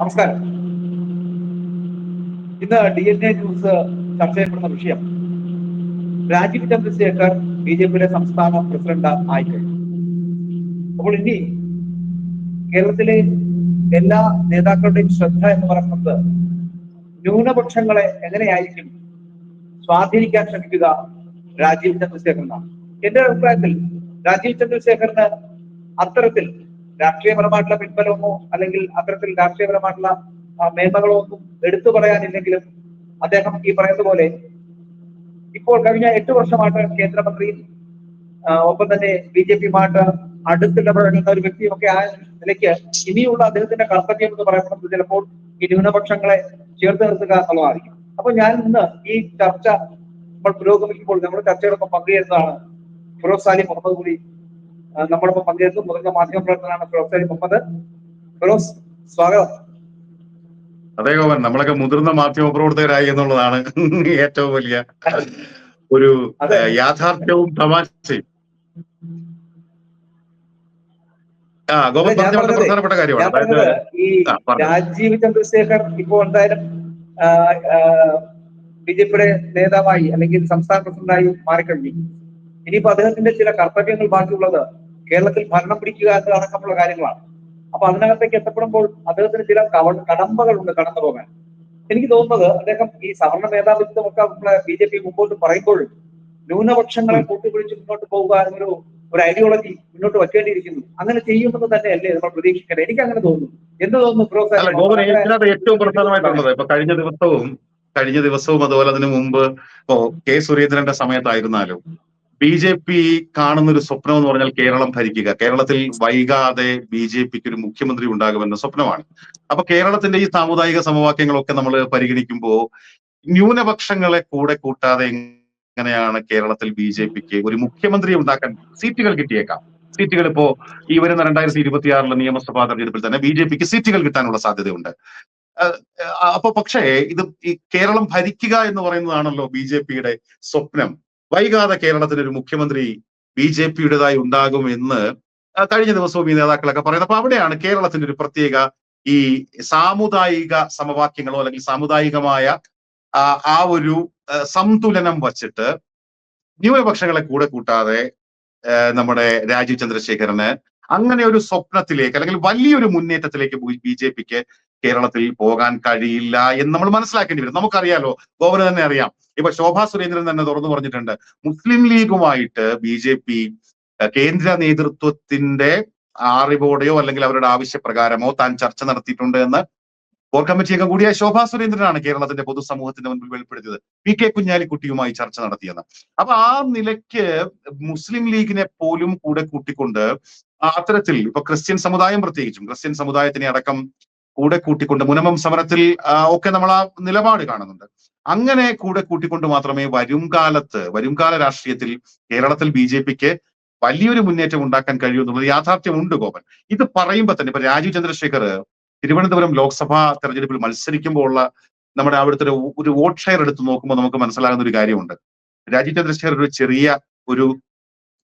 നമസ്കാരം. ഇന്ന് D N A news ചർച്ച ചെയ്യപ്പെടുന്ന വിഷയം. രാജീവ് ചന്ദ്രശേഖർ ബി ജെ പിയുടെ സംസ്ഥാന പ്രസിഡന്റ് ആയിക്കഴിഞ്ഞു. അപ്പോൾ ഇനി കേരളത്തിലെ എല്ലാ നേതാക്കളുടെയും ശ്രദ്ധ എന്ന് പറയുന്നത് ന്യൂനപക്ഷങ്ങളെ എങ്ങനെയായിരിക്കും സ്വാധീനിക്കാൻ ശ്രമിക്കുക രാജീവ് ചന്ദ്രശേഖരനാണ്. എന്റെ അഭിപ്രായത്തിൽ രാജീവ് ചന്ദ്രശേഖരന് അത്തരത്തിൽ രാഷ്ട്രീയപരമായിട്ടുള്ള പിൻബലമോ അല്ലെങ്കിൽ അത്തരത്തിൽ രാഷ്ട്രീയപരമായിട്ടുള്ള മേന്മകളോ ഒന്നും എടുത്തു പറയാനില്ലെങ്കിലും അദ്ദേഹം ഈ പറയുന്ന പോലെ ഇപ്പോൾ കഴിഞ്ഞ എട്ട് വർഷമായിട്ട് കേന്ദ്രമന്ത്രിയും ഒപ്പം തന്നെ ബി ജെ പിയുമായിട്ട് അടുത്തിടപഴകുന്ന ഒരു വ്യക്തിയൊക്കെ ആയ നിലയ്ക്ക് ഇനിയുള്ള അദ്ദേഹത്തിന്റെ കർത്തവ്യം എന്ന് പറയുന്നത് ചിലപ്പോൾ ഈ ന്യൂനപക്ഷങ്ങളെ ചേർത്ത് നിർത്തുക എന്നുള്ളതായിരിക്കും. അപ്പൊ ഞാൻ ഇന്ന് ഈ ചർച്ച നമ്മൾ പുരോഗമിക്കുമ്പോൾ നമ്മുടെ ചർച്ചയോടൊപ്പം പങ്കുചേരുന്നതാണ്. ഫിറോസ് സാലി മുഹമ്മദ് കൂടി നമ്മളിപ്പം പങ്കെടുത്തു. മുതിർന്ന മാധ്യമ പ്രവർത്തനാണ് ഫിറോസ് മുഹമ്മദ്. ഫിറോസ് സ്വാഗതം. അതെ ഗോപൻ. നമ്മളൊക്കെ മുതിർന്ന മാധ്യമ പ്രവർത്തകരായി എന്നുള്ളതാണ് ഏറ്റവും വലിയ ഒരു യാഥാർത്ഥ്യവും തമാശയും. ആ ഗോപൻ പറഞ്ഞ വളരെ പ്രധാനപ്പെട്ട കാര്യമാണ്. രാജീവ് ചന്ദ്രശേഖർ ഇപ്പോ എന്തായാലും ബി ജെ പിയുടെ നേതാവായി അല്ലെങ്കിൽ സംസ്ഥാന പ്രസിഡന്റായി മാറിക്കഴിഞ്ഞു. ഇനിയിപ്പോ അദ്ദേഹത്തിന്റെ ചില കർത്തവ്യങ്ങൾ ബാക്കിയുള്ളത് കേരളത്തിൽ ഭരണം പിടിക്കുക എന്നതടക്കമുള്ള കാര്യങ്ങളാണ്. അപ്പൊ അതിനകത്തേക്ക് എത്തപ്പെടുമ്പോൾ അദ്ദേഹത്തിന് ചില കവ- കടമ്പകളുണ്ട് കടന്നു പോകാൻ. എനിക്ക് തോന്നുന്നത് അദ്ദേഹം ഈ സവർണ മേധാവിത്വം ഒക്കെ നമ്മളെ ബി ജെ പി മുമ്പോട്ട് പറയുമ്പോഴും ന്യൂനപക്ഷങ്ങളെ കൂട്ടുപിടിച്ച് മുന്നോട്ട് പോകുക എന്നൊരു ഒരു ഐഡിയോളജി മുന്നോട്ട് വെക്കേണ്ടിയിരിക്കുന്നു. അങ്ങനെ ചെയ്യുമെന്ന് തന്നെയല്ലേ നമ്മൾ പ്രതീക്ഷിക്കേണ്ടത്? എനിക്ക് അങ്ങനെ തോന്നുന്നു. എന്ത് തോന്നുന്നു ഫിറോസ് ഏറ്റവും പ്രധാനമായിട്ടുള്ളത് ഇപ്പൊ കഴിഞ്ഞ ദിവസവും കഴിഞ്ഞ ദിവസവും അതുപോലെ അതിനു മുമ്പ് ഇപ്പോ കെ സുരേന്ദ്രന്റെ സമയത്തായിരുന്നാലും ബി ജെ പി കാണുന്ന ഒരു സ്വപ്നം എന്ന് പറഞ്ഞാൽ കേരളം ഭരിക്കുക. കേരളത്തിൽ വൈകാതെ ബി ജെ പിക്ക് ഒരു മുഖ്യമന്ത്രി ഉണ്ടാകുമെന്ന സ്വപ്നമാണ്. അപ്പൊ കേരളത്തിന്റെ ഈ സാമുദായിക സമവാക്യങ്ങളൊക്കെ നമ്മൾ പരിഗണിക്കുമ്പോൾ ന്യൂനപക്ഷങ്ങളെ കൂടെ കൂട്ടാതെ എങ്ങനെയാണ് കേരളത്തിൽ ബി ജെ പിക്ക് ഒരു മുഖ്യമന്ത്രി ഉണ്ടാക്കാൻ സീറ്റുകൾ കിട്ടിയേക്കാം? സീറ്റുകൾ ഇപ്പോ ഈ വരുന്ന രണ്ടായിരത്തി ഇരുപത്തിയാറിലെ നിയമസഭാ തെരഞ്ഞെടുപ്പിൽ തന്നെ ബി ജെ പിക്ക് സീറ്റുകൾ കിട്ടാനുള്ള സാധ്യതയുണ്ട്. അപ്പൊ പക്ഷേ ഇത് ഈ കേരളം ഭരിക്കുക എന്ന് പറയുന്നതാണല്ലോ ബി ജെ പിയുടെ സ്വപ്നം. വൈകാതെ കേരളത്തിന് ഒരു മുഖ്യമന്ത്രി ബി ജെ പിയുടേതായി ഉണ്ടാകും എന്ന് കഴിഞ്ഞ ദിവസവും ഈ നേതാക്കളൊക്കെ പറയുന്നത്. അപ്പൊ അവിടെയാണ് കേരളത്തിന്റെ ഒരു പ്രത്യേക ഈ സാമുദായിക സമവാക്യങ്ങളോ അല്ലെങ്കിൽ സാമുദായികമായ ആ ഒരു സംതുലനം വച്ചിട്ട് ന്യൂനപക്ഷങ്ങളെ കൂടെ കൂട്ടാതെ നമ്മുടെ രാജീവ് ചന്ദ്രശേഖരന് അങ്ങനെ ഒരു സ്വപ്നത്തിലേക്ക് അല്ലെങ്കിൽ വലിയൊരു മുന്നേറ്റത്തിലേക്ക് ബി ജെ പിക്ക് കേരളത്തിൽ പോകാൻ കഴിയില്ല എന്ന് നമ്മൾ മനസ്സിലാക്കേണ്ടി വരും. നമുക്കറിയാലോ ഗോവന് തന്നെ അറിയാം. ഇപ്പൊ ശോഭാ സുരേന്ദ്രൻ തന്നെ തുറന്നു പറഞ്ഞിട്ടുണ്ട്. മുസ്ലിം ലീഗുമായിട്ട് ബി ജെ പി കേന്ദ്ര നേതൃത്വത്തിന്റെ അറിവോടെയോ അല്ലെങ്കിൽ അവരുടെ ആവശ്യപ്രകാരമോ താൻ ചർച്ച നടത്തിയിട്ടുണ്ട് എന്ന് കോർ കമ്മിറ്റി അംഗം കൂടിയായ ശോഭാ സുരേന്ദ്രനാണ് കേരളത്തിന്റെ പൊതുസമൂഹത്തിന്റെ മുൻപിൽ വെളിപ്പെടുത്തിയത്. പി കെ കുഞ്ഞാലിക്കുട്ടിയുമായി ചർച്ച നടത്തിയെന്ന്. അപ്പൊ ആ നിലയ്ക്ക് മുസ്ലിം ലീഗിനെ പോലും കൂടെ കൂട്ടിക്കൊണ്ട് അത്തരത്തിൽ ഇപ്പൊ ക്രിസ്ത്യൻ സമുദായം പ്രത്യേകിച്ചും ക്രിസ്ത്യൻ സമുദായത്തിനെ അടക്കം കൂടെ കൂട്ടിക്കൊണ്ട് മുനമം സമരത്തിൽ ഒക്കെ നമ്മൾ ആ നിലപാട് കാണുന്നുണ്ട്. അങ്ങനെ കൂടെ കൂട്ടിക്കൊണ്ട് മാത്രമേ വരും കാലത്ത് വരും കാല രാഷ്ട്രീയത്തിൽ കേരളത്തിൽ ബി ജെ പിക്ക് വലിയൊരു മുന്നേറ്റം ഉണ്ടാക്കാൻ കഴിയൂ എന്നുള്ളത് യാഥാർത്ഥ്യമുണ്ട് ഗോപൻ. ഇത് പറയുമ്പോൾ തന്നെ ഇപ്പൊ രാജീവ് ചന്ദ്രശേഖർ തിരുവനന്തപുരം ലോക്സഭാ തെരഞ്ഞെടുപ്പിൽ മത്സരിക്കുമ്പോൾ ഉള്ള നമ്മുടെ അവിടുത്തെ ഒരു ഒരു വോട്ട് ഷെയർ എടുത്ത് നോക്കുമ്പോൾ നമുക്ക് മനസ്സിലാകുന്ന ഒരു കാര്യമുണ്ട്. രാജീവ് ചന്ദ്രശേഖർ ഒരു ചെറിയ ഒരു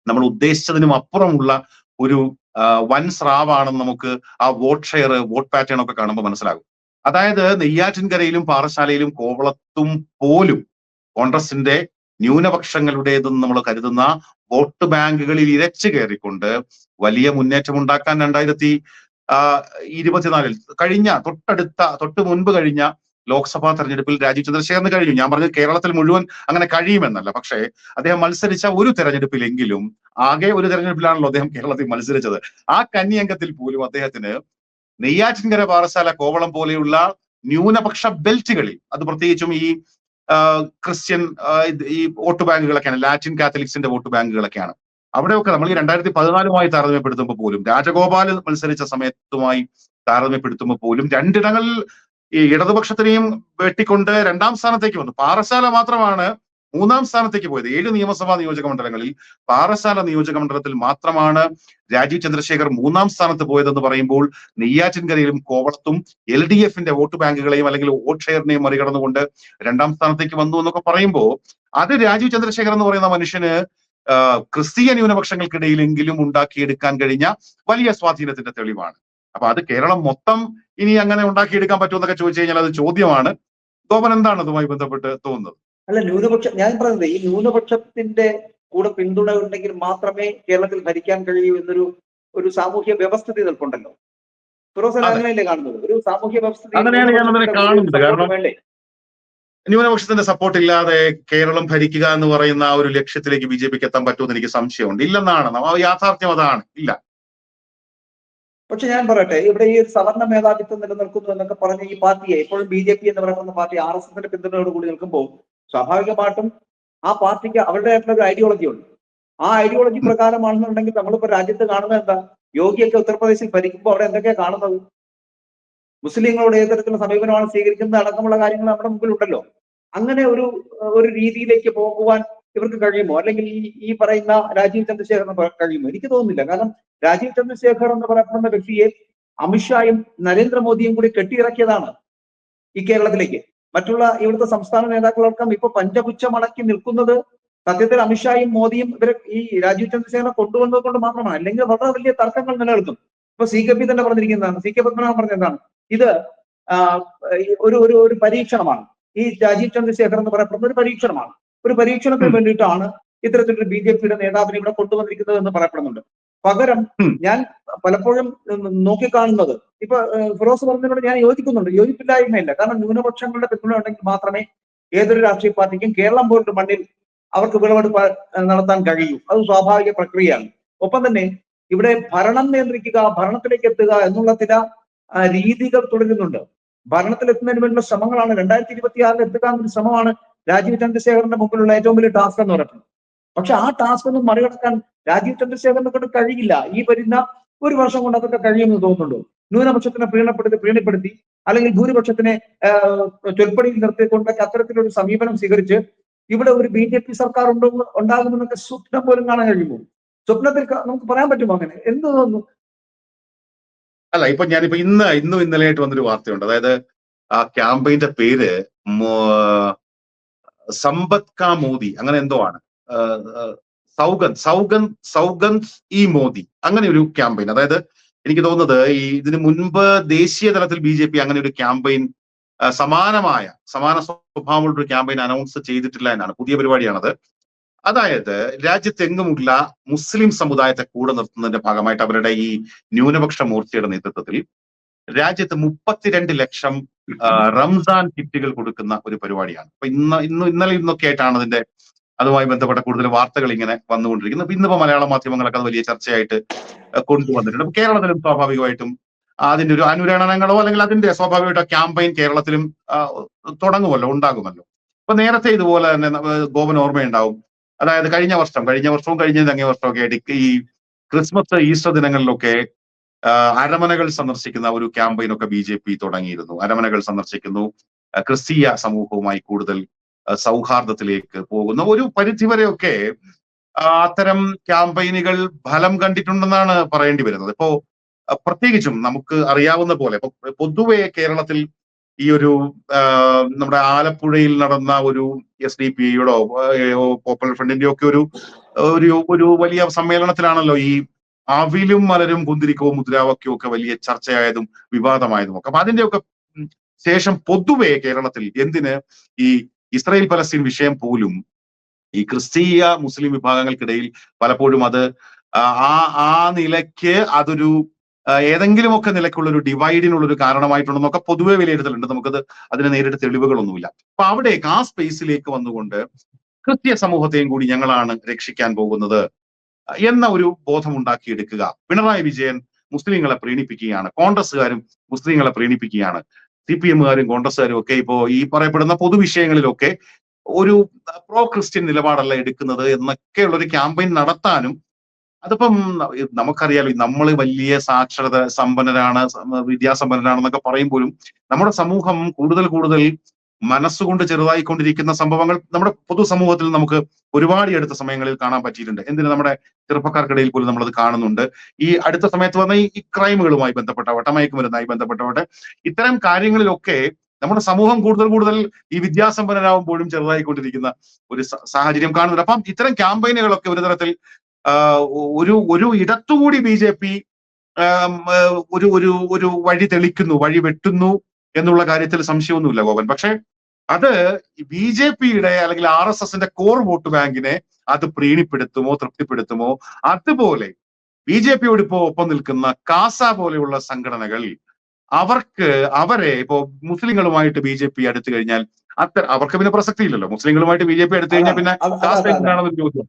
നമ്മൾ ഉദ്ദേശിച്ചതിനും അപ്പുറമുള്ള ഒരു വൻ സ്രാവാണെന്ന് നമുക്ക് ആ വോട്ട് ഷെയർ വോട്ട് പാറ്റേൺ ഒക്കെ കാണുമ്പോൾ മനസ്സിലാകും. അതായത് നെയ്യാറ്റിൻകരയിലും പാറശാലയിലും കോവളത്തും പോലും കോൺഗ്രസിന്റെ ന്യൂനപക്ഷങ്ങളുടേതെന്ന് നമ്മൾ കരുതുന്ന വോട്ട് ബാങ്കുകളിൽ ഇരച്ചു കയറിക്കൊണ്ട് വലിയ മുന്നേറ്റം ഉണ്ടാക്കാൻ രണ്ടായിരത്തി ഇരുപത്തിനാലിൽ കഴിഞ്ഞ തൊട്ടടുത്ത തൊട്ട് മുൻപ് കഴിഞ്ഞ ലോക്സഭാ തെരഞ്ഞെടുപ്പിൽ രാജീവ് ചന്ദ്രശേഖരന് കഴിഞ്ഞു. ഞാൻ പറഞ്ഞത് കേരളത്തിൽ മുഴുവൻ അങ്ങനെ കഴിയുമെന്നല്ല. പക്ഷേ അദ്ദേഹം മത്സരിച്ച ഒരു തെരഞ്ഞെടുപ്പിലെങ്കിലും ആകെ ഒരു തെരഞ്ഞെടുപ്പിലാണല്ലോ അദ്ദേഹം കേരളത്തിൽ മത്സരിച്ചത്. ആ കന്നിയംഗത്തിൽ പോലും അദ്ദേഹത്തിന് നെയ്യാറ്റിൻകര പാറശാല കോവളം പോലെയുള്ള ന്യൂനപക്ഷ ബെൽറ്റുകളിൽ അത് പ്രത്യേകിച്ചും ഈ ക്രിസ്ത്യൻ ഈ വോട്ട് ബാങ്കുകളൊക്കെയാണ് ലാറ്റിൻ കാത്തലിക്സിന്റെ വോട്ട് ബാങ്കുകളൊക്കെയാണ്. അവിടെയൊക്കെ നമ്മൾ ഈ രണ്ടായിരത്തി പതിനാലുമായി താരതമ്യപ്പെടുത്തുമ്പോൾ പോലും രാജഗോപാൽ മത്സരിച്ച സമയത്തുമായി താരതമ്യപ്പെടുത്തുമ്പോൾ പോലും രണ്ടിടങ്ങളിൽ ഈ ഇടതുപക്ഷത്തിനെയും വെട്ടിക്കൊണ്ട് രണ്ടാം സ്ഥാനത്തേക്ക് വന്നു. പാറശാല മാത്രമാണ് മൂന്നാം സ്ഥാനത്തേക്ക് പോയത് ഏഴ് നിയമസഭാ നിയോജക മണ്ഡലങ്ങളിൽ പാറശാല നിയോജക മണ്ഡലത്തിൽ മാത്രമാണ് രാജീവ് ചന്ദ്രശേഖർ മൂന്നാം സ്ഥാനത്ത് പോയതെന്ന് പറയുമ്പോൾ നെയ്യാറ്റിൻകരയിലും കോവളത്തും എൽ ഡി എഫിന്റെ വോട്ട് ബാങ്കുകളെയും അല്ലെങ്കിൽ വോട്ട് ഷെയറിനെയും മറികടന്നുകൊണ്ട് രണ്ടാം സ്ഥാനത്തേക്ക് വന്നു എന്നൊക്കെ പറയുമ്പോൾ അത് രാജീവ് ചന്ദ്രശേഖർ എന്ന് പറയുന്ന മനുഷ്യന് ക്രിസ്തീയ ന്യൂനപക്ഷങ്ങൾക്കിടയിലെങ്കിലും ഉണ്ടാക്കിയെടുക്കാൻ കഴിഞ്ഞ വലിയ സ്വാധീനത്തിന്റെ തെളിവാണ്. അപ്പൊ അത് കേരളം മൊത്തം ഇനി അങ്ങനെ ഉണ്ടാക്കിയെടുക്കാൻ പറ്റുമെന്നൊക്കെ ചോദിച്ചു കഴിഞ്ഞാൽ അത് ചോദ്യമാണ്. ഗോപൻ എന്താണ് അതുമായി ബന്ധപ്പെട്ട് തോന്നുന്നത്? അല്ല ന്യൂനപക്ഷം ഞാൻ പറയുന്നത് ഈ ന്യൂനപക്ഷത്തിന്റെ കൂടെ പിന്തുണ ഉണ്ടെങ്കിൽ മാത്രമേ കേരളത്തിൽ ഭരിക്കാൻ കഴിയൂ എന്നൊരു ഒരു സാമൂഹ്യ വ്യവസ്ഥിതി നിൽപ്പുണ്ടല്ലോ ഫിറോസ്. അങ്ങനെയല്ലേ കാണുന്നത്? ഒരു സാമൂഹ്യ വ്യവസ്ഥിതി അങ്ങനെയാണ് ഞാൻ അതിനെ കാണുന്നത്. കാരണം ന്യൂനപക്ഷത്തിന്റെ സപ്പോർട്ട് ഇല്ലാതെ കേരളം ഭരിക്കുക എന്ന് പറയുന്ന ആ ഒരു ലക്ഷ്യത്തിലേക്ക് ബി ജെ പിക്ക് എത്താൻ പറ്റുമെന്ന് എനിക്ക് സംശയമുണ്ട്. ഇല്ലെന്നാണ്. യാഥാർത്ഥ്യം അതാണ്. ഇല്ല. പക്ഷെ ഞാൻ പറയട്ടെ ഇവിടെ ഈ സവർണ മേധാവിത്വം നിലനിൽക്കുന്നു എന്നൊക്കെ പറഞ്ഞ ഈ പാർട്ടിയെ ഇപ്പോഴും ബി ജെ പി എന്ന് പറയുന്ന പാർട്ടി ആർ എസ് എസിന്റെ പിന്തുണയോട് കൂടി നിൽക്കുമ്പോൾ സ്വാഭാവികമായിട്ടും ആ പാർട്ടിക്ക് അവരുടേതായിട്ടുള്ള ഒരു ഐഡിയോളജി ഉണ്ട്. ആ ഐഡിയോളജി പ്രകാരമാണെന്നുണ്ടെങ്കിൽ നമ്മളിപ്പോ രാജ്യത്ത് കാണുന്നത് എന്താ? യോഗിയൊക്കെ ഉത്തർപ്രദേശിൽ ഭരിക്കുമ്പോൾ അവിടെ എന്തൊക്കെയാ കാണുന്നത്? മുസ്ലിങ്ങളോട് ഏത് തരത്തിലുള്ള സമീപനമാണ് സ്വീകരിക്കുന്നത്? അടക്കമുള്ള കാര്യങ്ങൾ നമ്മുടെ മുമ്പിൽ ഉണ്ടല്ലോ. അങ്ങനെ ഒരു ഒരു രീതിയിലേക്ക് പോകുവാൻ ഇവർക്ക് കഴിയുമോ? അല്ലെങ്കിൽ ഈ ഈ പറയുന്ന രാജീവ് ചന്ദ്രശേഖറിന് കഴിയുമോ? എനിക്ക് തോന്നുന്നില്ല. കാരണം രാജീവ് ചന്ദ്രശേഖർ എന്ന് പറയപ്പെടുന്ന വ്യക്തിയെ അമിത്ഷായും നരേന്ദ്രമോദിയും കൂടി കെട്ടിയിറക്കിയതാണ് ഈ കേരളത്തിലേക്ക്. മറ്റുള്ള ഇവിടുത്തെ സംസ്ഥാന നേതാക്കളടക്കം ഇപ്പൊ പഞ്ചപുച്ഛമടക്കി നിൽക്കുന്നത് സത്യത്തിൽ അമിത്ഷായും മോദിയും ഇവരെ ഈ രാജീവ് ചന്ദ്രശേഖരനെ കൊണ്ടുവന്നത് കൊണ്ട് മാത്രമാണ്. അല്ലെങ്കിൽ വളരെ വലിയ തർക്കങ്ങൾ നിലനിൽക്കും. ഇപ്പൊ സി കെ പി തന്നെ പറഞ്ഞിരിക്കുന്നതാണ്. സി കെ പത്മനാഭൻ പറഞ്ഞ എന്താണ്? ഇത് ഒരു ഒരു ഒരു പരീക്ഷണമാണ്. ഈ രാജീവ് ചന്ദ്രശേഖർ എന്ന് പറയപ്പെടുന്ന ഒരു പരീക്ഷണമാണ്. ഒരു പരീക്ഷണത്തിന്. വേണ്ടിയിട്ടാണ് ഇത്തരത്തിലൊരു ബി ജെ പിയുടെ നേതാവിനെ ഇവിടെ കൊണ്ടുവന്നിരിക്കുന്നത് എന്ന് പറയപ്പെടുന്നുണ്ട്. പകരം ഞാൻ പലപ്പോഴും നോക്കിക്കാണുന്നത്. ഇപ്പൊ ഫിറോസ് പറഞ്ഞതിനോട് ഞാൻ യോജിക്കുന്നുണ്ട്. യോജിപ്പില്ലായ്മയില്ല. കാരണം ന്യൂനപക്ഷങ്ങളുടെ പിന്തുണ ഉണ്ടെങ്കിൽ മാത്രമേ ഏതൊരു രാഷ്ട്രീയ പാർട്ടിക്കും കേരളം പോലൊരു മണ്ണിൽ അവർക്ക് വിളവെടുപ്പ് നടത്താൻ കഴിയൂ. അത് സ്വാഭാവിക പ്രക്രിയയാണ്. ഒപ്പം തന്നെ ഇവിടെ ഭരണം നിയന്ത്രിക്കുക ഭരണത്തിലേക്ക് എത്തുക എന്നുള്ള ചില രീതികൾ തുടരുന്നുണ്ട്. ഭരണത്തിലെത്തുന്നതിന് വേണ്ടിയുള്ള ശ്രമങ്ങളാണ്. രണ്ടായിരത്തി ഇരുപത്തി ആറിൽ എത്തുക എന്നൊരു ശ്രമമാണ് രാജീവ് ചന്ദ്രശേഖറിന്റെ മുമ്പിലുള്ള ഏറ്റവും വലിയ ടാസ്ക് എന്ന് പറയുന്നത്. പക്ഷെ ആ ടാസ്ക് ഒന്നും മറികടക്കാൻ രാജീവ് ചന്ദ്രശേഖരനെ കൊണ്ട് കഴിയില്ല. ഈ വരുന്ന ഒരു വർഷം കൊണ്ട് അതൊക്കെ കഴിയുമെന്ന് തോന്നുന്നുണ്ടോ? ന്യൂനപക്ഷത്തിനെ പ്രീണപ്പെടുത്തി പ്രീണപ്പെടുത്തി അല്ലെങ്കിൽ ഭൂരിപക്ഷത്തിനെ ചൊൽപ്പടിയിൽ നിർത്തിക്കൊണ്ടൊക്കെ അത്തരത്തിലൊരു സമീപനം സ്വീകരിച്ച് ഇവിടെ ഒരു ബി ജെ പി സർക്കാർ ഉണ്ടോ ഉണ്ടാകുമെന്നൊക്കെ സ്വപ്നം പോലും കാണാൻ കഴിയുമോ? സ്വപ്നത്തിൽ നമുക്ക് പറയാൻ പറ്റുമോ അങ്ങനെ? എന്ത് തോന്നുന്നു. അല്ല ഇപ്പൊ ഞാനിപ്പോ ഇന്ന് ഇന്നും ഇന്നലെയായിട്ട് വന്നൊരു വാർത്തയുണ്ട്. അതായത് ആ ക്യാമ്പയിന്റെ പേര് സമ്പത് കാ മോദി അങ്ങനെ എന്തോ ആണ്. സൗഗന്ധ് സൗഗന്ധ് സൗഗന്ദ് ഇ മോദി അങ്ങനെ ഒരു ക്യാമ്പയിൻ. അതായത് എനിക്ക് തോന്നുന്നത് ഈ ഇതിനു മുൻപ് ദേശീയ തലത്തിൽ ബി ജെ പി അങ്ങനെ ഒരു ക്യാമ്പയിൻ സമാനമായ സമാന സ്വഭാവമുള്ള ഒരു ക്യാമ്പയിൻ അനൗൺസ് ചെയ്തിട്ടില്ല എന്നാണ്. പുതിയ പരിപാടിയാണത്. അതായത് രാജ്യത്തെങ്ങുമുള്ള മുസ്ലിം സമുദായത്തെ കൂടെ നിർത്തുന്നതിന്റെ ഭാഗമായിട്ട് അവരുടെ ഈ ന്യൂനപക്ഷ മൂർത്തിയുടെ നേതൃത്വത്തിൽ രാജ്യത്ത് മുപ്പത്തിരണ്ട് ലക്ഷം റംസാൻ കിറ്റുകൾ കൊടുക്കുന്ന ഒരു പരിപാടിയാണ്. അപ്പൊ ഇന്ന് ഇന്ന് ഇന്നലെ ഇന്നൊക്കെ ആയിട്ടാണ് അതിന്റെ അതുമായി ബന്ധപ്പെട്ട കൂടുതൽ വാർത്തകൾ ഇങ്ങനെ വന്നുകൊണ്ടിരിക്കുന്നു. ഇന്നിപ്പോ മലയാള മാധ്യമങ്ങളൊക്കെ അത് വലിയ ചർച്ചയായിട്ട് കൊണ്ടുവന്നിട്ടുണ്ട്. അപ്പൊ കേരളത്തിലും സ്വാഭാവികമായിട്ടും അതിന്റെ ഒരു അനുരണനങ്ങളോ അല്ലെങ്കിൽ അതിന്റെ സ്വാഭാവികമായിട്ടോ ക്യാമ്പയിൻ കേരളത്തിലും തുടങ്ങുമല്ലോ ഉണ്ടാകുമല്ലോ. അപ്പൊ നേരത്തെ ഇതുപോലെ തന്നെ ഗോപൻ ഓർമ്മയുണ്ടാവും. അതായത് കഴിഞ്ഞ വർഷം കഴിഞ്ഞ വർഷവും കഴിഞ്ഞ തങ്ങിയ വർഷവും ഒക്കെ ആയിട്ട് ഈ ക്രിസ്മസ് ഈസ്റ്റർ ദിനങ്ങളിലൊക്കെ അരമനകൾ സന്ദർശിക്കുന്ന ഒരു ക്യാമ്പയിൻ ഒക്കെ ബി ജെ പി തുടങ്ങിയിരുന്നു. അരമനകൾ സന്ദർശിക്കുന്നു. ക്രിസ്തീയ സമൂഹവുമായി കൂടുതൽ സൗഹാർദ്ദത്തിലേക്ക് പോകുന്ന ഒരു പരിധിവരെയൊക്കെ അത്തരം ക്യാമ്പയിനുകൾ ഫലം കണ്ടിട്ടുണ്ടെന്നാണ് പറയേണ്ടി വരുന്നത്. ഇപ്പോ പ്രത്യേകിച്ചും നമുക്ക് അറിയാവുന്ന പോലെ പൊതുവെ കേരളത്തിൽ ഈ ഒരു നമ്മുടെ ആലപ്പുഴയിൽ നടന്ന ഒരു എസ് ഡി പി ഐയുടെ പോപ്പുലർ ഫ്രണ്ടിന്റെ ഒക്കെ ഒരു ഒരു ഒരു വലിയ സമ്മേളനത്തിലാണല്ലോ ഈ അവിലും മലരും കുന്തിരിക്കവും മുദ്രാവാക്യവും ഒക്കെ വലിയ ചർച്ചയായതും വിവാദമായതും ഒക്കെ. അപ്പൊ അതിന്റെയൊക്കെ ശേഷം പൊതുവെ കേരളത്തിൽ എന്തിന് ഈ ഇസ്രായേൽ പലസ്തീൻ വിഷയം പോലും ഈ ക്രിസ്തീയ മുസ്ലിം വിഭാഗങ്ങൾക്കിടയിൽ പലപ്പോഴും അത് ആ ആ- നിലയ്ക്ക് അതൊരു ഏതെങ്കിലുമൊക്കെ നിലയ്ക്കുള്ള ഒരു ഡിവൈഡിനുള്ള ഒരു കാരണമായിട്ടുണ്ടെന്നൊക്കെ പൊതുവെ വിലയിരുത്തലുണ്ട്. നമുക്കത് അതിന് നേരിട്ട് തെളിവുകളൊന്നുമില്ല. അപ്പൊ അവിടേക്ക് ആ സ്പേസിലേക്ക് വന്നുകൊണ്ട് ക്രിസ്തീയ സമൂഹത്തെയും കൂടി ഞങ്ങളാണ് രക്ഷിക്കാൻ പോകുന്നത് എന്ന ഒരു ബോധം ഉണ്ടാക്കിയെടുക്കുക പിണറായി വിജയൻ മുസ്ലിങ്ങളെ പ്രീണിപ്പിക്കുകയാണ്. കോൺഗ്രസ്സുകാരും മുസ്ലിങ്ങളെ പ്രീണിപ്പിക്കുകയാണ്. സി പി എമ്മുകാരും കോൺഗ്രസ്സുകാരും ഒക്കെ ഇപ്പോ ഈ പറയപ്പെടുന്ന പൊതുവിഷയങ്ങളിലൊക്കെ ഒരു പ്രോ ക്രിസ്ത്യൻ നിലപാടല്ല എടുക്കുന്നത് എന്നൊക്കെയുള്ള ഒരു ക്യാമ്പയിൻ നടത്താനും അതിപ്പം നമുക്കറിയാലോ നമ്മൾ വലിയ സാക്ഷരത സമ്പന്നരാണ് വിദ്യാസമ്പന്നരാണെന്നൊക്കെ പറയുമ്പോഴും നമ്മുടെ സമൂഹം കൂടുതൽ കൂടുതൽ മനസ്സുകൊണ്ട് ചെറുതായിക്കൊണ്ടിരിക്കുന്ന സംഭവങ്ങൾ നമ്മുടെ പൊതുസമൂഹത്തിൽ നമുക്ക് ഒരുപാട് അടുത്ത സമയങ്ങളിൽ കാണാൻ പറ്റിയിട്ടുണ്ട്. എന്തിന്? നമ്മുടെ ചെറുപ്പക്കാർക്കിടയിൽ പോലും നമ്മളത് കാണുന്നുണ്ട്. ഈ അടുത്ത സമയത്ത് വന്ന ഈ ക്രൈമുകളുമായി ബന്ധപ്പെട്ടവട്ടെ മയക്കുമരുന്നായി ബന്ധപ്പെട്ടവട്ടെ ഇത്തരം കാര്യങ്ങളിലൊക്കെ നമ്മുടെ സമൂഹം കൂടുതൽ കൂടുതൽ ഈ വിദ്യാസമ്പന്നരാകുമ്പോഴും ചെറുതായിക്കൊണ്ടിരിക്കുന്ന ഒരു സാഹചര്യം കാണുന്നുണ്ട്. അപ്പം ഇത്തരം ക്യാമ്പയിനുകളൊക്കെ ഒരു തരത്തിൽ ഒരു ഒരു ഇടത്തുകൂടി ബി ജെ പി ഒരു ഒരു ഒരു വഴി തെളിക്കുന്നു വഴി വെട്ടുന്നു. എന്നുള്ള കാര്യത്തിൽ സംശയമൊന്നുമില്ല ഗോപൻ പക്ഷെ അത് ബി ജെ പിയുടെ അല്ലെങ്കിൽ ആർ എസ് എസിന്റെ കോർ വോട്ട് ബാങ്കിനെ അത് പ്രീണിപ്പെടുത്തുമോ തൃപ്തിപ്പെടുത്തുമോ? അതുപോലെ ബി ജെ പിയോട് ഇപ്പോ ഒപ്പം നിൽക്കുന്ന കാസ പോലെയുള്ള സംഘടനകൾ അവർക്ക് അവരെ ഇപ്പോ മുസ്ലിങ്ങളുമായിട്ട് ബി ജെ പി അടുത്തു കഴിഞ്ഞാൽ അത്ര അവർക്ക് പിന്നെ പ്രസക്തി ഇല്ലല്ലോ മുസ്ലിങ്ങളുമായിട്ട് ബി ജെ പി അടുത്തു കഴിഞ്ഞാൽ പിന്നെ കാസ എന്താണെന്ന് ചോദ്യം.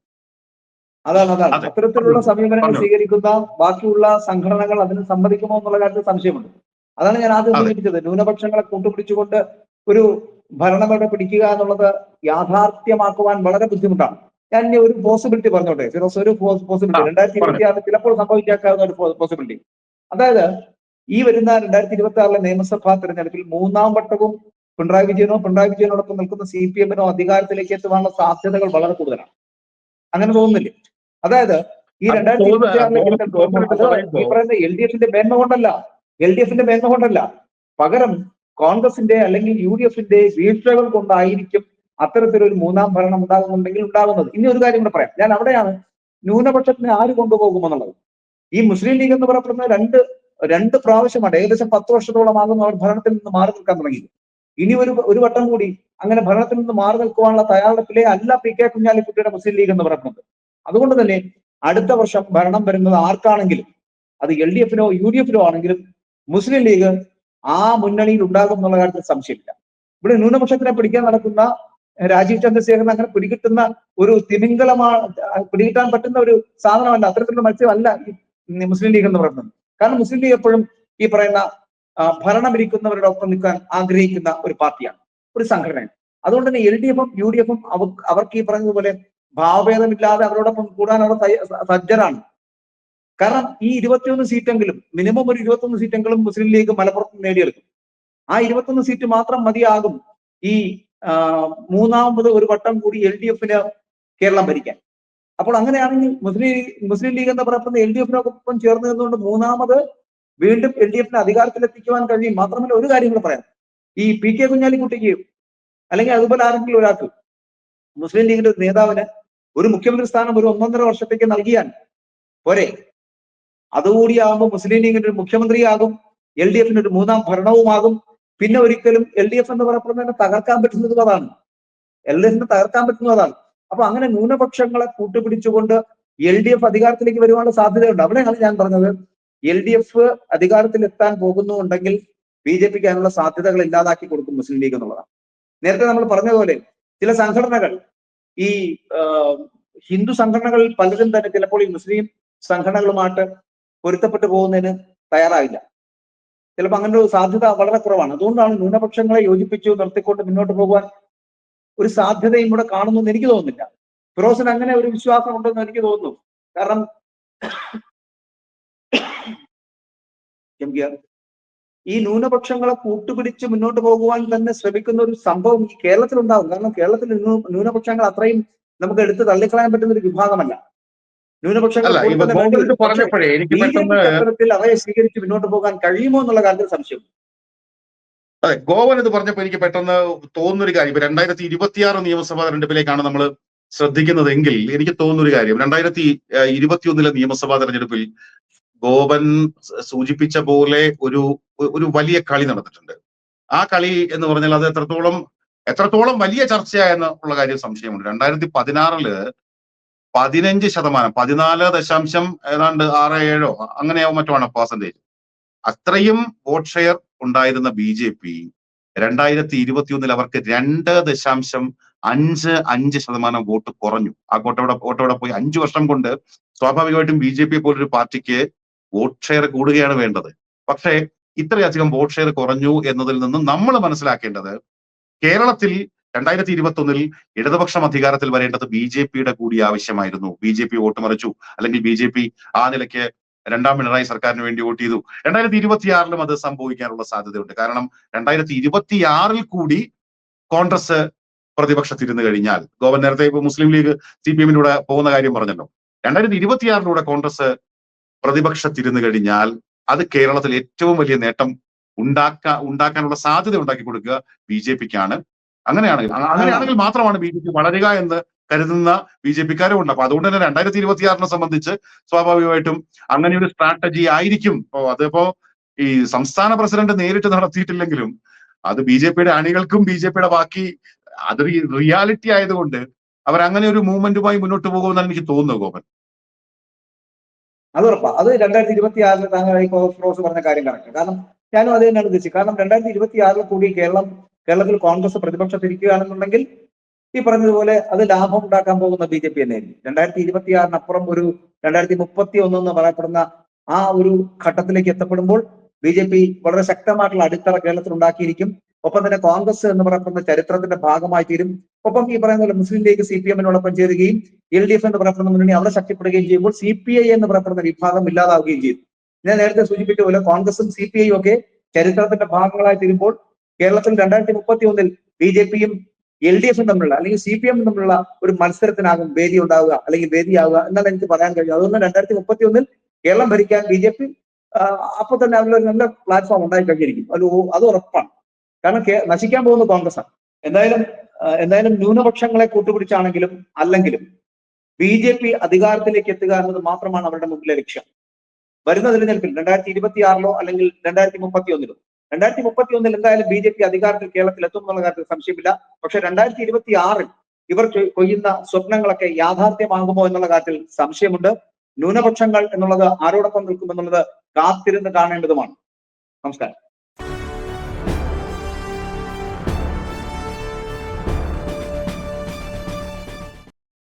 അതാണ് അതാണ്. അതെ. അത്തരത്തിലുള്ള സമീപനങ്ങൾ സ്വീകരിക്കുന്ന ബാക്കിയുള്ള സംഘടനകൾ അതിന് സമ്മതിക്കുമോ എന്നുള്ള കാര്യത്തിൽ സംശയമുണ്ട്. അതാണ് ഞാൻ ആദ്യം ഉപയോഗിച്ചത് സൂചിപ്പിച്ചത് ന്യൂനപക്ഷങ്ങളെ കൂട്ടുപിടിച്ചുകൊണ്ട് ഒരു ഭരണം ഇവിടെ പിടിക്കുക എന്നുള്ളത് യാഥാർത്ഥ്യമാക്കുവാൻ വളരെ ബുദ്ധിമുട്ടാണ്. ഞാൻ ഇനി ഒരു പോസിബിലിറ്റി പറഞ്ഞോട്ടെ? ഫിറോസ് ഒരു പോസിബിലിറ്റി രണ്ടായിരത്തി ഇരുപത്തി ആറിൽ ചിലപ്പോൾ സംഭവിച്ചേക്കാവുന്ന ഒരു പോസിബിലിറ്റി അതായത് ഈ വരുന്ന രണ്ടായിരത്തി ഇരുപത്തി ആറിലെ നിയമസഭാ തെരഞ്ഞെടുപ്പിൽ മൂന്നാം വട്ടവും പിണറായി വിജയനോ പിണറായി വിജയനോടൊപ്പം നിൽക്കുന്ന സി പി എമ്മിനോ അധികാരത്തിലേക്ക് എത്തുവാനുള്ള സാധ്യതകൾ വളരെ കൂടുതലാണ്. അങ്ങനെ തോന്നുന്നില്ലേ? അതായത് ഈ രണ്ടായിരത്തി ഇരുപത്തി ആറിലെ ഈ പറയുന്ന എൽ ഡി എഫിന്റെ മേന്മ കൊണ്ടല്ല എൽ ഡി എഫിന്റെ മേന്മ കൊണ്ടല്ല. പകരം കോൺഗ്രസിന്റെ അല്ലെങ്കിൽ യു ഡി എഫിന്റെ വീഴ്ചകൾ കൊണ്ടായിരിക്കും അത്തരത്തിലൊരു മൂന്നാം ഭരണം ഉണ്ടാകുന്നുണ്ടെങ്കിൽ ഉണ്ടാകുന്നത്. ഇനി ഒരു കാര്യം കൂടെ പറയാം. ഞാൻ അവിടെയാണ് ന്യൂനപക്ഷത്തിനെ ആര് കൊണ്ടുപോകുമെന്നുള്ളത്? ഈ മുസ്ലിം ലീഗ് എന്ന് പറയപ്പെടുന്ന രണ്ട് രണ്ട് പ്രാവശ്യമാണ് ഏകദേശം പത്ത് വർഷത്തോളമാകുന്നു അവർ ഭരണത്തിൽ നിന്ന് മാറി നിൽക്കാൻ തുടങ്ങി. ഇനി ഒരു ഒരു വട്ടം കൂടി അങ്ങനെ ഭരണത്തിൽ നിന്ന് മാറി നിൽക്കുവാനുള്ള തയ്യാറെടുപ്പിലെ അല്ല പി കെ കുഞ്ഞാലിക്കുട്ടിയുടെ മുസ്ലിം ലീഗ് എന്ന് പറയുന്നത് അതുകൊണ്ട് തന്നെ അടുത്ത വർഷം ഭരണം വരുന്നത് ആർക്കാണെങ്കിലും അത് എൽ ഡി എഫിനോ യു ഡി എഫിനോ ആണെങ്കിലും മുസ്ലിം ലീഗ് ആ മുന്നണിയിൽ ഉണ്ടാകും എന്നുള്ള കാര്യത്തിൽ സംശയമില്ല. ഇവിടെ ന്യൂനപക്ഷത്തിനെ പിടിക്കാൻ നടക്കുന്ന രാജീവ് ചന്ദ്രശേഖരൻ അങ്ങനെ പിടികിട്ടുന്ന ഒരു തിമിംഗലമാണ് പിടികിട്ടാൻ പറ്റുന്ന ഒരു സാധനമല്ല. അത്തരത്തിലുള്ള മത്സ്യമല്ല ഈ മുസ്ലിം ലീഗ് എന്ന് പറയുന്നത്. കാരണം മുസ്ലിം ലീഗ് എപ്പോഴും ഈ പറയുന്ന ആ, ഭരണം ഇരിക്കുന്നവരുടെ ഒപ്പം നിൽക്കാൻ ആഗ്രഹിക്കുന്ന ഒരു പാർട്ടിയാണ് ഒരു സംഘടനയാണ്. അതുകൊണ്ട് തന്നെ എൽ ഡി എഫും യു ഡി എഫും അവർക്ക് ഈ പറഞ്ഞതുപോലെ ഭാവഭേദമില്ലാതെ അവരോടൊപ്പം കൂടാൻ അവർ സജ്ജരാണ്. കാരണം ഈ ഇരുപത്തിയൊന്ന് സീറ്റെങ്കിലും മിനിമം ഒരു ഇരുപത്തൊന്ന് സീറ്റെങ്കിലും മുസ്ലിം ലീഗ് മലപ്പുറത്ത് നേടിയെടുക്കും. ആ ഇരുപത്തൊന്ന് സീറ്റ് മാത്രം മതിയാകും ഈ മൂന്നാമത് ഒരു വട്ടം കൂടി എൽ ഡി എഫിന് കേരളം ഭരിക്കാൻ. അപ്പോൾ അങ്ങനെയാണെങ്കിൽ മുസ്ലിം മുസ്ലിം ലീഗ് എന്ന് പറയുന്നത് എൽ ഡി എഫിനൊപ്പം ചേർന്ന് നിന്നുകൊണ്ട് മൂന്നാമത് വീണ്ടും എൽ ഡി എഫിനെ അധികാരത്തിലെത്തിക്കുവാൻ കഴിയും. മാത്രമല്ല ഒരു കാര്യം കൂടെ പറയാം. ഈ പി കെ കുഞ്ഞാലിക്കുട്ടിക്ക് അല്ലെങ്കിൽ അതുപോലെ ആരെങ്കിലും ഒരാൾക്ക് മുസ്ലിം ലീഗിന്റെ നേതാവിന് ഒരു മുഖ്യമന്ത്രി സ്ഥാനം ഒരു ഒന്നൊന്നര വർഷത്തേക്ക് നൽകിയാൽ പോരെ? അതുകൂടിയാകുമ്പോൾ മുസ്ലിം ലീഗിന്റെ ഒരു മുഖ്യമന്ത്രിയാകും എൽ ഡി എഫിന്റെ ഒരു മൂന്നാം ഭരണവുമാകും. പിന്നെ ഒരിക്കലും എൽ ഡി എഫ് എന്ന് പറയപ്പെടുന്നതിനെ തകർക്കാൻ പറ്റുന്നത് അതാണ്. എൽ ഡി എഫിനെ തകർക്കാൻ പറ്റുന്നത് അതാണ്. അപ്പൊ അങ്ങനെ ന്യൂനപക്ഷങ്ങളെ കൂട്ടുപിടിച്ചുകൊണ്ട് എൽ ഡി എഫ് അധികാരത്തിലേക്ക് വരുവാനുള്ള സാധ്യതയുണ്ട്. അവിടെയാണ് ഞാൻ പറഞ്ഞത്. എൽ ഡി എഫ് അധികാരത്തിൽ എത്താൻ പോകുന്നുണ്ടെങ്കിൽ ബി ജെ പിക്ക് അതിനുള്ള സാധ്യതകൾ ഇല്ലാതാക്കി കൊടുക്കും മുസ്ലിം ലീഗ് എന്നുള്ളതാണ്. നേരത്തെ നമ്മൾ പറഞ്ഞതുപോലെ ചില സംഘടനകൾ ഈ ഹിന്ദു സംഘടനകളിൽ പലരും തന്നെ ചിലപ്പോൾ ഈ മുസ്ലിം സംഘടനകളുമായിട്ട് പൊരുത്തപ്പെട്ടു പോകുന്നതിന് തയ്യാറായില്ല. ചിലപ്പോൾ അങ്ങനെ ഒരു സാധ്യത വളരെ കുറവാണ്. അതുകൊണ്ടാണ് ന്യൂനപക്ഷങ്ങളെ യോജിപ്പിച്ചു നിർത്തിക്കൊണ്ട് മുന്നോട്ട് പോകുവാൻ ഒരു സാധ്യതയും ഇവിടെ കാണുന്നു എനിക്ക് തോന്നുന്നില്ല. ഫിറോസിന് അങ്ങനെ ഒരു വിശ്വാസം ഉണ്ടെന്ന് എനിക്ക് തോന്നുന്നു. കാരണം. ഈ ന്യൂനപക്ഷങ്ങളെ കൂട്ടുപിടിച്ച് മുന്നോട്ട് പോകുവാൻ തന്നെ ശ്രമിക്കുന്ന ഒരു സംഭവം ഈ കേരളത്തിൽ ഉണ്ടാകും കാരണം കേരളത്തിൽ ന്യൂനപക്ഷങ്ങൾ അത്രയും നമുക്ക് എടുത്ത് തള്ളിക്കളയാൻ പറ്റുന്ന ഒരു വിഭാഗമല്ല. ന്യൂനപക്ഷങ്ങൾ അവയെ സ്വീകരിച്ച് മുന്നോട്ട് പോകാൻ കഴിയുമോ എന്നുള്ള കാര്യത്തിൽ അതെ ഗോവൻ ഇത് പറഞ്ഞപ്പോ എനിക്ക് പെട്ടെന്ന് തോന്നുന്നൊരു കാര്യം. ഇപ്പൊ രണ്ടായിരത്തി ഇരുപത്തിയാറ് നിയമസഭാ തെരഞ്ഞെടുപ്പിലേക്കാണ് നമ്മൾ ശ്രദ്ധിക്കുന്നതെങ്കിൽ എനിക്ക് തോന്നുന്നൊരു കാര്യം. രണ്ടായിരത്തി ഇരുപത്തിയൊന്നിലെ നിയമസഭാ തെരഞ്ഞെടുപ്പിൽ ഗോവൻ സൂചിപ്പിച്ച പോലെ ഒരു ഒരു വലിയ കളി നടന്നിട്ടുണ്ട്. ആ കളി എന്ന് പറഞ്ഞാൽ അത് എത്രത്തോളം എത്രത്തോളം വലിയ ചർച്ചയായെന്ന് ഉള്ള കാര്യം സംശയമുണ്ട്. രണ്ടായിരത്തി പതിനാറിൽ പതിനഞ്ച് ശതമാനം പതിനാല് ദശാംശം ഏതാണ്ട് ആറ് ഏഴോ അങ്ങനെയോ മറ്റോ ആണ് പെർസെന്റേജ് അത്രയും വോട്ട് ഷെയർ ഉണ്ടായിരുന്ന ബി ജെ പി രണ്ടായിരത്തി ഇരുപത്തി ഒന്നിൽ അവർക്ക് രണ്ട് ദശാംശം അഞ്ച് അഞ്ച് ശതമാനം വോട്ട് കുറഞ്ഞു. ആ കോട്ടവിടെ കോട്ടവിടെ പോയി? അഞ്ചു വർഷം കൊണ്ട് സ്വാഭാവികമായിട്ടും ബി ജെ പി പോലൊരു പാർട്ടിക്ക് വോട്ട് ഷെയർ കൂടുകയാണ് വേണ്ടത്. പക്ഷേ ഇത്രയധികം വോട്ട് ഷെയർ കുറഞ്ഞു എന്നതിൽ നിന്നും നമ്മൾ മനസ്സിലാക്കേണ്ടത് കേരളത്തിൽ രണ്ടായിരത്തി ഇരുപത്തി ഒന്നിൽ ഇടതുപക്ഷം അധികാരത്തിൽ വരേണ്ടത് ബി ജെ പിയുടെ കൂടി ആവശ്യമായിരുന്നു. ബി ജെ പി വോട്ട് മറിച്ചു. അല്ലെങ്കിൽ ബി ജെ പി ആ നിലയ്ക്ക് രണ്ടാം പിണറായി സർക്കാരിന് വേണ്ടി വോട്ട് ചെയ്തു. രണ്ടായിരത്തി ഇരുപത്തിയാറിലും അത് സംഭവിക്കാനുള്ള സാധ്യതയുണ്ട്. കാരണം രണ്ടായിരത്തി ഇരുപത്തിയാറിൽ കൂടി കോൺഗ്രസ് പ്രതിപക്ഷത്തിരുന്നു കഴിഞ്ഞാൽ ഗോവൻ നേരത്തെ ഇപ്പൊ മുസ്ലിം ലീഗ് സി പി എമ്മിലൂടെ പോകുന്ന കാര്യം പറഞ്ഞല്ലോ. രണ്ടായിരത്തി ഇരുപത്തിയാറിലൂടെ കോൺഗ്രസ് പ്രതിപക്ഷത്തിരുന്നു കഴിഞ്ഞാൽ അത് കേരളത്തിൽ ഏറ്റവും വലിയ നേട്ടം ഉണ്ടാക്ക ഉണ്ടാക്കാനുള്ള സാധ്യത ഉണ്ടാക്കി കൊടുക്കുക ബി ജെ പിക്കാണ് അങ്ങനെയാണെങ്കിൽ അങ്ങനെയാണെങ്കിൽ മാത്രമാണ് ബി ജെ പി വളരുക എന്ന് കരുതുന്ന ബി ജെ പിക്കാരും ഉണ്ട്. അപ്പൊ അതുകൊണ്ട് തന്നെ രണ്ടായിരത്തി ഇരുപത്തി ആറിനെ സംബന്ധിച്ച് സ്വാഭാവികമായിട്ടും അങ്ങനെ ഒരു സ്ട്രാറ്റജി ആയിരിക്കും. ഇപ്പോ അതിപ്പോ ഈ സംസ്ഥാന പ്രസിഡന്റ് നേരിട്ട് നടത്തിയിട്ടില്ലെങ്കിലും അത് ബി ജെ പിയുടെ അണികൾക്കും ബി ജെ പിയുടെ ബാക്കി അത് റിയാലിറ്റി ആയതുകൊണ്ട് അവർ അങ്ങനെ ഒരു മൂവ്മെന്റുമായി മുന്നോട്ട് പോകുമെന്നാണ് എനിക്ക് തോന്നുന്നത് ഗോപൻ. അത് ഉറപ്പാ. അത് രണ്ടായിരത്തി ഇരുപത്തി ആറിൽ താങ്കൾ ഈ പറഞ്ഞ കാര്യം കറക്റ്റ് കാരണം ഞാനും അത് തന്നെയാണ് ഉദ്ദേശിച്ചത്. കാരണം രണ്ടായിരത്തി ഇരുപത്തി ആറിൽ കൂടി കേരളം കേരളത്തിൽ കോൺഗ്രസ് പ്രതിപക്ഷത്തിരിക്കുകയാണെന്നുണ്ടെങ്കിൽ ഈ പറഞ്ഞതുപോലെ അത് ലാഭം ഉണ്ടാക്കാൻ പോകുന്ന ബി ജെ പി തന്നെയായിരിക്കും. രണ്ടായിരത്തി ഇരുപത്തി ആറിനപ്പുറം ഒരു രണ്ടായിരത്തി മുപ്പത്തി ഒന്ന് എന്ന് പറയപ്പെടുന്ന ആ ഒരു ഘട്ടത്തിലേക്ക് എത്തപ്പെടുമ്പോൾ ബി ജെ പി വളരെ ശക്തമായിട്ടുള്ള അടിത്തറ കേരളത്തിൽ ഉണ്ടാക്കിയിരിക്കും. ഒപ്പം തന്നെ കോൺഗ്രസ് എന്ന് പറയപ്പെടുന്ന ചരിത്രത്തിന്റെ ഭാഗമായി തീരും. ഒപ്പം ഈ പറയുന്ന പോലെ മുസ്ലിം ലീഗ് സി പി എമ്മിനോടൊപ്പം ചേരുകയും എൽ ഡി എഫ് എന്ന് പറയപ്പെടുന്ന മുന്നണി അവിടെ ശക്തിപ്പെടുകയും ചെയ്യുമ്പോൾ സി പി ഐ എന്ന് പറയപ്പെടുന്ന വിഭാഗം ഇല്ലാതാവുകയും ചെയ്യും. ഞാൻ നേരത്തെ സൂചിപ്പിച്ച പോലെ കോൺഗ്രസും സി പി ഐ ഒക്കെ ചരിത്രത്തിന്റെ ഭാഗങ്ങളായി തീരുമ്പോൾ കേരളത്തിൽ രണ്ടായിരത്തി മുപ്പത്തി ഒന്നിൽ ബി ജെ പിയും എൽ ഡി എഫും തമ്മിലുള്ള അല്ലെങ്കിൽ സി പി എമ്മും തമ്മിലുള്ള ഒരു മത്സരത്തിനാകും വേദി ഉണ്ടാവുക അല്ലെങ്കിൽ വേദിയാവുക എന്നാണ് എനിക്ക് പറയാൻ കഴിയും അതുകൊണ്ട് രണ്ടായിരത്തി മുപ്പത്തി ഒന്നിൽ കേരളം ഭരിക്കാൻ ബി ജെ പി അപ്പൊ തന്നെ അതിലൊരു നല്ല പ്ലാറ്റ്ഫോം ഉണ്ടായി കഴിഞ്ഞിരിക്കും. അത് അത് ഉറപ്പാണ്. കാരണം നശിക്കാൻ പോകുന്ന കോൺഗ്രസ് ആണ് എന്തായാലും എന്തായാലും ന്യൂനപക്ഷങ്ങളെ കൂട്ടുപിടിച്ചാണെങ്കിലും അല്ലെങ്കിലും ബി ജെ പി അധികാരത്തിലേക്ക് എത്തുക എന്നത് മാത്രമാണ് അവരുടെ മുമ്പിലെ ലക്ഷ്യം. വരുന്ന തിരഞ്ഞെടുപ്പിൽ രണ്ടായിരത്തി ഇരുപത്തി ആറിലോ അല്ലെങ്കിൽ രണ്ടായിരത്തി മുപ്പത്തി ഒന്നിലോ രണ്ടായിരത്തി മുപ്പത്തി ഒന്നിൽ എന്തായാലും ബി ജെ പി അധികാരത്തിൽ കേരളത്തിൽ എത്തും എന്നുള്ള കാര്യത്തിൽ സംശയമില്ല. പക്ഷെ രണ്ടായിരത്തി ഇരുപത്തി ആറിൽ ഇവർ കൊയ്യുന്ന സ്വപ്നങ്ങളൊക്കെ യാഥാർത്ഥ്യമാകുമോ എന്നുള്ള കാര്യത്തിൽ സംശയമുണ്ട്. ന്യൂനപക്ഷങ്ങൾ എന്നുള്ളത് ആരോടൊപ്പം നിൽക്കും എന്നുള്ളത് കാത്തിരുന്ന് കാണേണ്ടതുമാണ്. നമസ്കാരം.